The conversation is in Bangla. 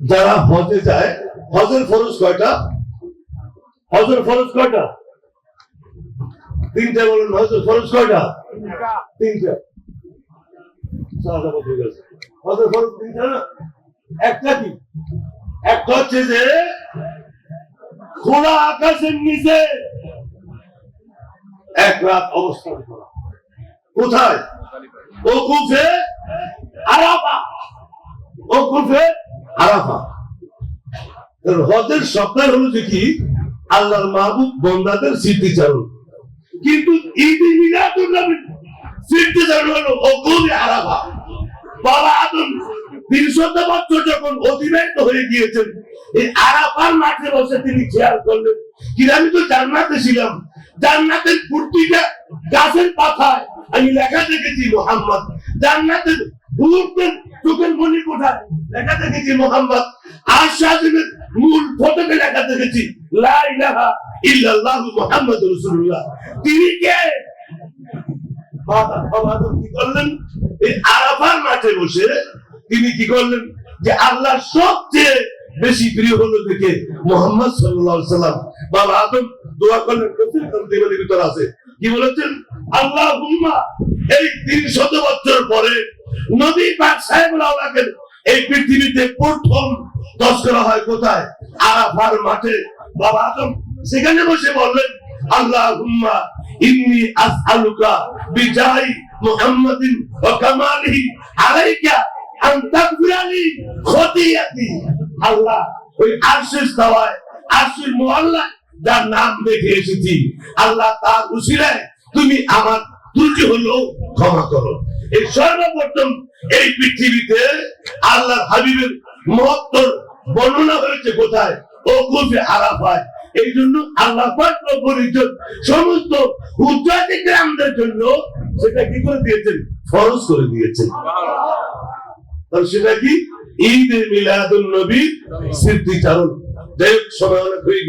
যারা হজে যায় হজের ফরজ কয়টা? হজের ফরজ কয়টা? তিনটা বলুন হজের ফরজ কয়টা? তিনটা। হজের ফরজ তিনটা না? একটা কি? একটা হচ্ছে যে খোলা আকাশের নিচে এক রাত অবস্থান করা। কোথায়? ওকুফে হজের সপ্তাহ হলো যে কি? আল্লাহর মাহবুব বন্দাদের স্মৃতিচারণ। কিন্তু মিলাদুল নবী হলো আরাফা বাবা আদম বছর যখন অতিবাহিত হয়ে গিয়েছেন, এই আরাফার মাঠে বসে তিনি খেয়াল করলেন। কি আমি তো জান্নাতে ছিলাম। জান্নাতের প্রতিটা গাছের পাতায় আমি লেখা দেখেছি, মোহাম্মদ। জান্নাতের চোখের মনি কোঠায় লেখা দেখেছি মোহাম্মদ মূল ফটোকে লেখা দেখেছি। ইল্লাল্লাহু তিনি কে? কি করলেন? এই আরাফার মাঠে বসে তিনি কি করলেন? যে আল্লাহ সবচেয়ে বেশি প্রিয় হলো দেখে মোহাম্মদ সাল্লাল্লাহু সাল্লাম বাবা আদম, দোয়া করলেন দেবের ভিতর আছে। কি বলেছেন? আল্লাহ এই তিন শত বছর পরে নবী পাক এই পৃথিবীতে প্রথম দশ করা হয় কোথায়? আরাফার মাঠে। বাবা আদম, সেখানে বসে বললেন আল্লাহ ইন্নি আসআলুকা বিজাই মুহাম্মাদিন কামালিহি আলাইকা আন তাগফিরালি খতিয়াতি। আল্লাহ ওই আরশের তাওয়ায় আরশের মুআল্লা যার নাম দেখে এসেছি। আল্লাহ তার উসিলায়, তুমি আমার ত্রুটি হলো ক্ষমা করো। এই সর্বপ্রথম এই পৃথিবীতে আল্লাহ হাবিবের মহত্তর বর্ণনা হয়েছে কোথায়? ও কুফে আরাফায়। এই জন্য আল্লাহ সমস্ত উজ্জাতি গ্রামদের জন্য সেটা কি করে দিয়েছেন? ফরজ করে দিয়েছেন। সেটা কি? ঈদ মিলাদুন নবী স্মৃতিচারণ। যাই হোক সময় অনেক হয়ে গিয়েছে।